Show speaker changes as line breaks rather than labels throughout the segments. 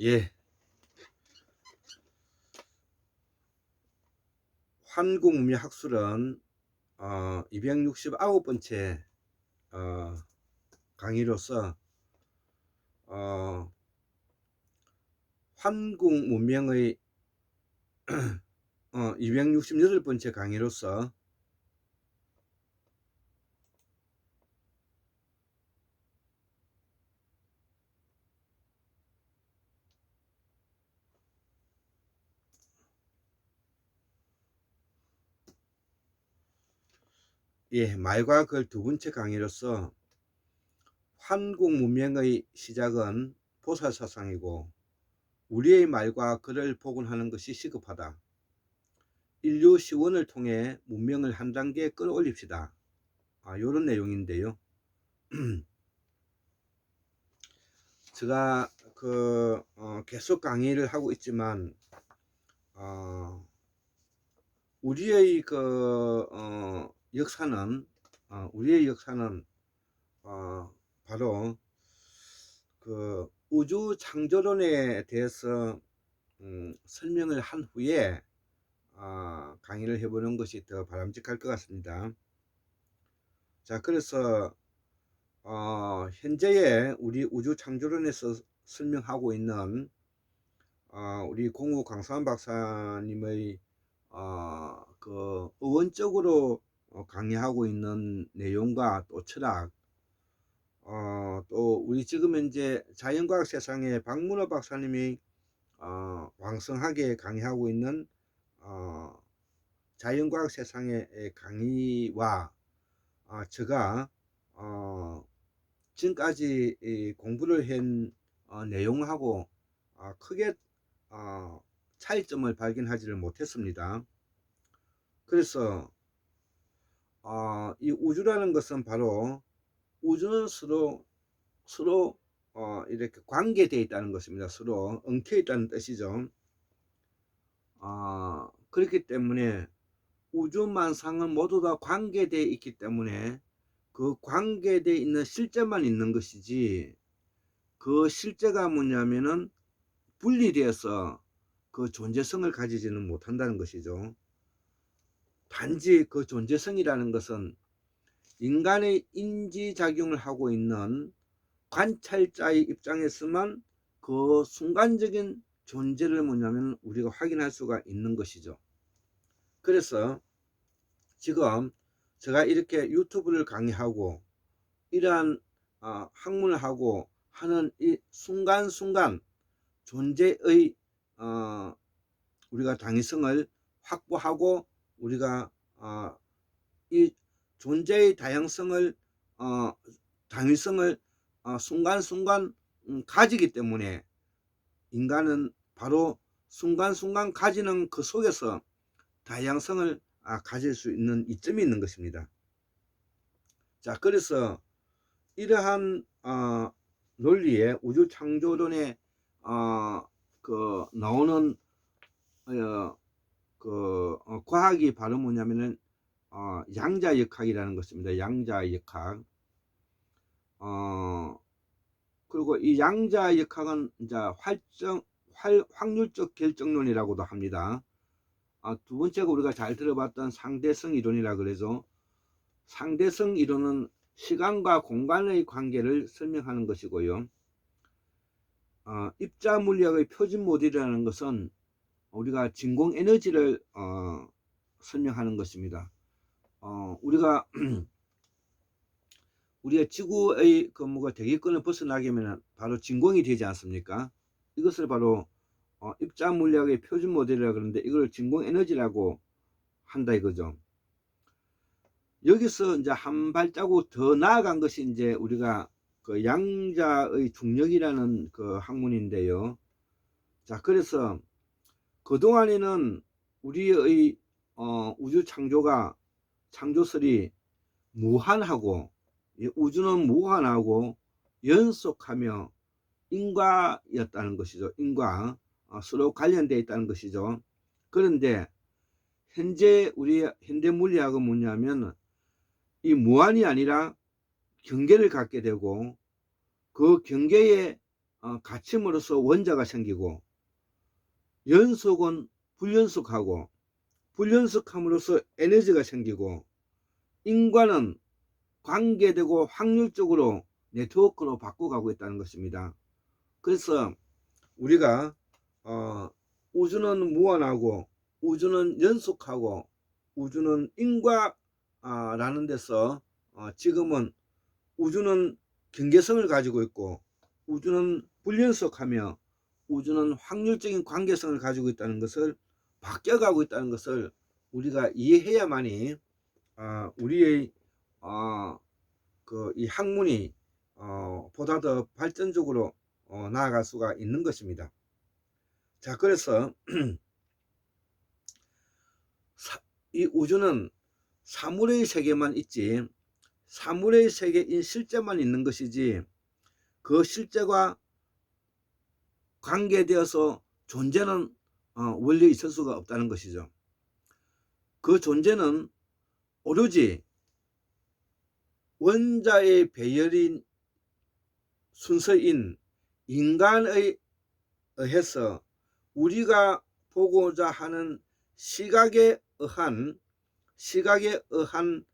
예. 한국문명 학술은 어, 269번째 어, 강의로서 어, 한국 문명의 어, 268번째 강의로서 예, 말과 글 두 번째 강의로서 한국 문명의 시작은 보살 사상이고 우리의 말과 글을 복원하는 것이 시급하다. 인류 시원을 통해 문명을 한 단계 끌어올립시다. 아, 요런 내용인데요. 제가 그 어, 계속 강의를 하고 있지만 어, 우리의 그 어, 역사는 어, 우리의 역사는 어, 바로 그 우주 창조론에 대해서 음, 설명을 한 후에 어, 강의를 해보는 것이 더 바람직할 것 같습니다. 자, 그래서 어, 현재의 우리 우주 창조론에서 설명하고 있는 어, 우리 공우 강수환 박사님의 어, 그 의원적으로 어, 강의하고 있는 내용과 또 철학, 어, 또 우리 지금 현재 자연과학 세상에 박문호 박사님이 어, 왕성하게 강의하고 있는 어, 자연과학 세상의 강의와 어, 제가 어, 지금까지 이 공부를 한 어, 내용하고 어, 크게 어, 차이점을 발견하지를 못했습니다. 그래서 어, 이 우주라는 것은 바로 우주는 서로 서로 어, 이렇게 관계되어 있다는 것입니다. 서로 엉켜 있다는 뜻이죠. 어, 그렇기 때문에 우주만상은 모두 다 관계되어 있기 때문에 그 관계되어 있는 실제만 있는 것이지 그 실제가 뭐냐면은 분리되어서 그 존재성을 가지지는 못한다는 것이죠. 단지 그 존재성이라는 것은 인간의 인지작용을 하고 있는 관찰자의 입장에서만 그 순간적인 존재를 뭐냐면 우리가 확인할 수가 있는 것이죠. 그래서 지금 제가 이렇게 유튜브를 강의하고 이러한 어, 학문을 하고 하는 이 순간순간 존재의 어, 우리가 당위성을 확보하고 우리가 어, 이 존재의 다양성을 어, 당위성을 어, 순간순간 음, 가지기 때문에 인간은 바로 순간순간 가지는 그 속에서 다양성을 아, 가질 수 있는 이점이 있는 것입니다. 자, 그래서 이러한 어, 논리에 우주 창조론에 어, 그 나오는 어, 그 어, 과학이 바로 뭐냐면은 어, 양자역학이라는 것입니다. 양자역학. 어, 그리고 이 양자역학은 이제 활정 활, 확률적 결정론이라고도 합니다. 아, 두 번째가 우리가 잘 들어봤던 상대성 이론이라 그래서 상대성 이론은 시간과 공간의 관계를 설명하는 것이고요. 어, 입자 물리학의 표준 모델이라는 것은 우리가 진공 에너지를 어, 설명하는 것입니다. 어, 우리가 우리가 지구의 그 뭐가 대기권을 벗어나려면 바로 진공이 되지 않습니까? 이것을 바로 어, 입자 물리학의 표준 모델이라 그러는데 이걸 진공 에너지라고 한다 이거죠. 여기서 이제 한 발자국 더 나아간 것이 이제 우리가 그 양자의 중력이라는 그 학문인데요. 자, 그래서 그동안에는 우리의 어, 우주 창조가 창조설이 무한하고 우주는 무한하고 연속하며 인과였다는 것이죠. 인과 어, 서로 관련되어 있다는 것이죠. 그런데 현재 우리 현대 물리학은 뭐냐면 이 무한이 아니라 경계를 갖게 되고 그 경계에 어, 갇힘으로써 원자가 생기고 연속은 불연속하고 불연속함으로써 에너지가 생기고 인과는 관계되고 확률적으로 네트워크로 바꿔가고 있다는 것입니다. 그래서 우리가 어, 우주는 무한하고 우주는 연속하고 우주는 인과라는 데서 어, 지금은 우주는 경계성을 가지고 있고 우주는 불연속하며 우주는 확률적인 관계성을 가지고 있다는 것을 바뀌어가고 있다는 것을 우리가 이해해야만이 어, 우리의 어, 그 이 학문이 어, 보다 더 발전적으로 어, 나아갈 수가 있는 것입니다. 자, 그래서 사, 이 우주는 사물의 세계만 있지 사물의 세계인 실제만 있는 것이지 그 실제가 관계되어서 존재는 어, 원래 있을 수가 없다는 것이죠. 그 존재는 오로지 원자의 배열인 순서인 인간의 의해서 우리가 보고자 하는 시각에 의한 시각에 의한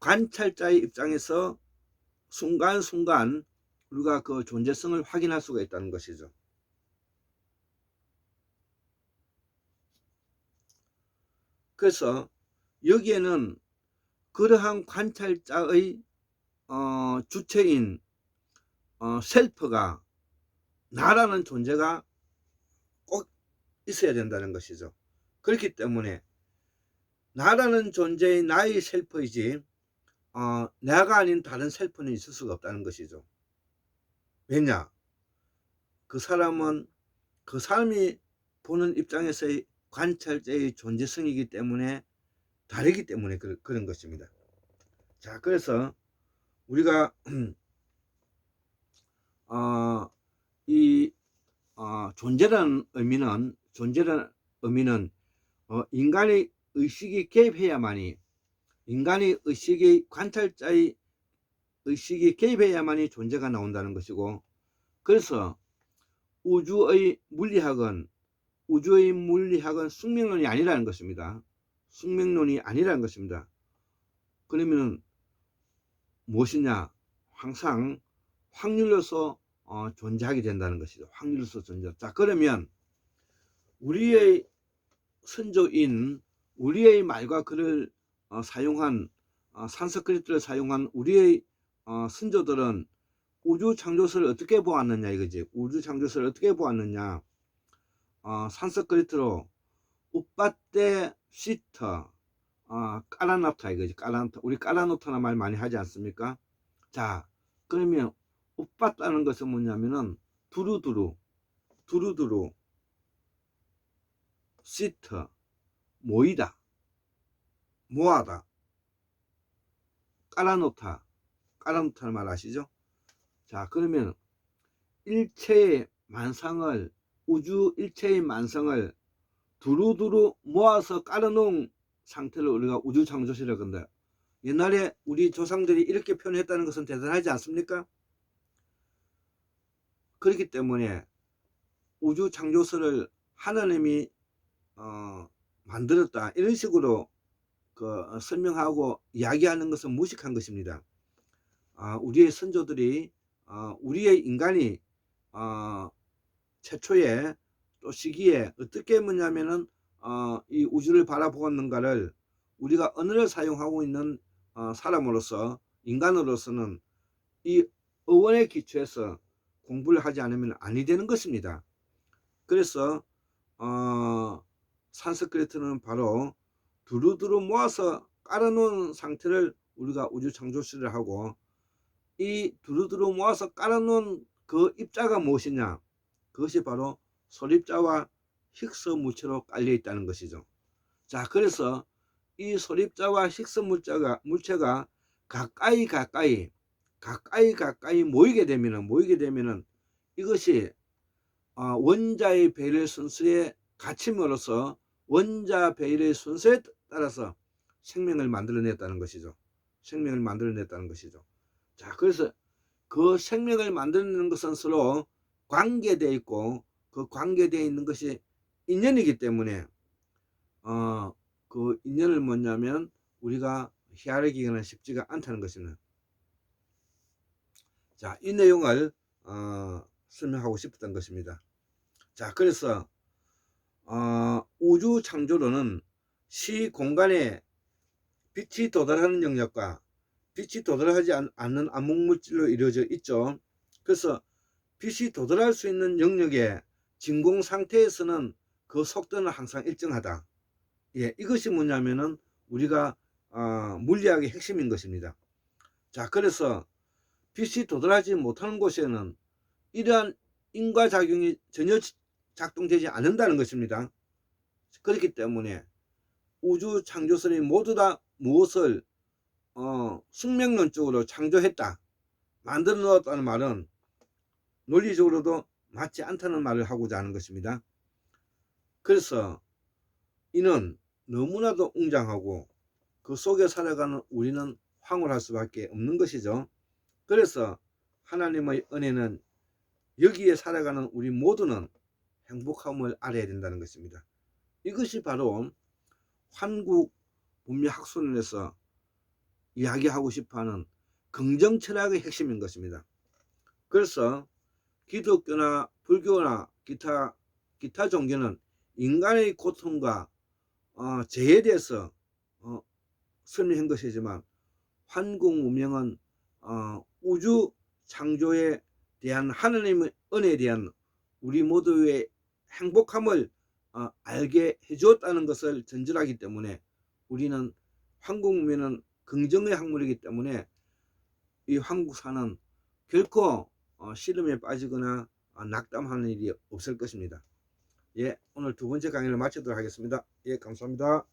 관찰자의 입장에서 순간순간 우리가 그 존재성을 확인할 수가 있다는 것이죠. 그래서 여기에는 그러한 관찰자의 어, 주체인 어, 셀프가 나라는 존재가 꼭 있어야 된다는 것이죠. 그렇기 때문에 나라는 존재의 나의 셀프이지 어, 내가 아닌 다른 셀프는 있을 수가 없다는 것이죠. 왜냐? 그 사람은 그 사람이 보는 입장에서의 관찰자의 존재성이기 때문에 다르기 때문에 그, 런 것입니다. 자, 그래서 우리가 어, 이 어, 존재라는 의미는 존재라는 의미는 어, 인간의 의식이 개입해야만이 인간의 의식의 관찰자의 의식이 개입해야만이 존재가 나온다는 것이고 그래서 우주의 물리학은 우주의 물리학은 숙명론이 아니라는 것입니다. 숙명론이 아니라는 것입니다. 그러면 무엇이냐? 항상 확률로서 어, 존재하게 된다는 것이죠. 확률로서 존재. 자, 그러면 우리의 선조인 우리의 말과 글을 어, 사용한 어, 산스크리트를 사용한 우리의 어, 선조들은 우주 창조설을 어떻게 보았느냐 이거지. 우주 창조설을 어떻게 보았느냐. 어, 산스크리트로 우빠떼 시터 어, 까라나타 이거지. 까라나타. 우리 까라노타나 말 많이 하지 않습니까? 자, 그러면 우빠따는 것은 뭐냐면은 두루두루, 두루두루, 시터, 모이다, 모아다, 까라노타, 까라노타를 말 아시죠? 자, 그러면 일체의 만상을 우주 일체의 만성을 두루두루 모아서 깔아놓은 상태를 우리가 우주 창조시라고 한다. 옛날에 우리 조상들이 이렇게 표현했다는 것은 대단하지 않습니까? 그렇기 때문에 우주 창조설을 하나님이 어, 만들었다 이런 식으로 그 설명하고 이야기하는 것은 무식한 것입니다. 아, 우리의 선조들이 어, 우리의 인간이 어, 최초에 또 시기에 어떻게 뭐냐면은 어, 이 우주를 바라보았는가를 우리가 언어를 사용하고 있는 어, 사람으로서 인간으로서는 이 어원에 기초해서 공부를 하지 않으면 아니 되는 것입니다. 그래서 어, 산스크리트는 바로 두루두루 모아서 깔아놓은 상태를 우리가 우주 창조시를 하고 이 두루두루 모아서 깔아놓은 그 입자가 무엇이냐 그것이 바로 소립자와 힉스 물체로 깔려 있다는 것이죠. 자, 그래서 이 소립자와 힉스 물체가 물체가 가까이 가까이 가까이 가까이 모이게 되면은 모이게 되면은 이것이 어, 원자의 배열 순서에 갇힘으로써 원자 배열의 순서에 따라서 생명을 만들어냈다는 것이죠. 생명을 만들어냈다는 것이죠. 자, 그래서 그 생명을 만드는 것은 서로 관계되어 있고 그 관계되어 있는 것이 인연이기 때문에 어, 그 인연을 뭐냐면 우리가 헤아리기는 쉽지가 않다는 것이는 자, 이 내용을 어, 설명하고 싶었던 것입니다. 자, 그래서 어, 우주 창조론은 시 공간에 빛이 도달하는 영역과 빛이 도달하지 않, 않는 암흑물질로 이루어져 있죠. 그래서 빛이 도달할 수 있는 영역의 진공 상태에서는 그 속도는 항상 일정하다. 예, 이것이 뭐냐면은 우리가 어, 물리학의 핵심인 것입니다. 자, 그래서 빛이 도달하지 못하는 곳에는 이러한 인과작용이 전혀 작동되지 않는다는 것입니다. 그렇기 때문에 우주 창조설이 모두 다 무엇을 어, 숙명론적으로 창조했다, 만들어 놓았다는 말은 논리적으로도 맞지 않다는 말을 하고자 하는 것입니다. 그래서 이는 너무나도 웅장하고 그 속에 살아가는 우리는 황홀할 수밖에 없는 것이죠. 그래서 하나님의 은혜는 여기에 살아가는 우리 모두는 행복함을 알아야 된다는 것입니다. 이것이 바로 한국 문명학술론에서 이야기하고 싶어하는 긍정 철학의 핵심인 것입니다. 그래서 기독교나 불교나 기타 기타 종교는 인간의 고통과 어, 죄에 대해서 어, 설명한 것이지만 한국 문명은 어, 우주 창조에 대한 하나님의 은혜에 대한 우리 모두의 행복함을 어, 알게 해주었다는 것을 전제하기 때문에 우리는 한국 문명은 긍정의 학문이기 때문에 이 한국사는 결코 어, 시름에 빠지거나 어, 낙담하는 일이 없을 것입니다. 예, 오늘 두 번째 강의를 마치도록 하겠습니다. 예, 감사합니다.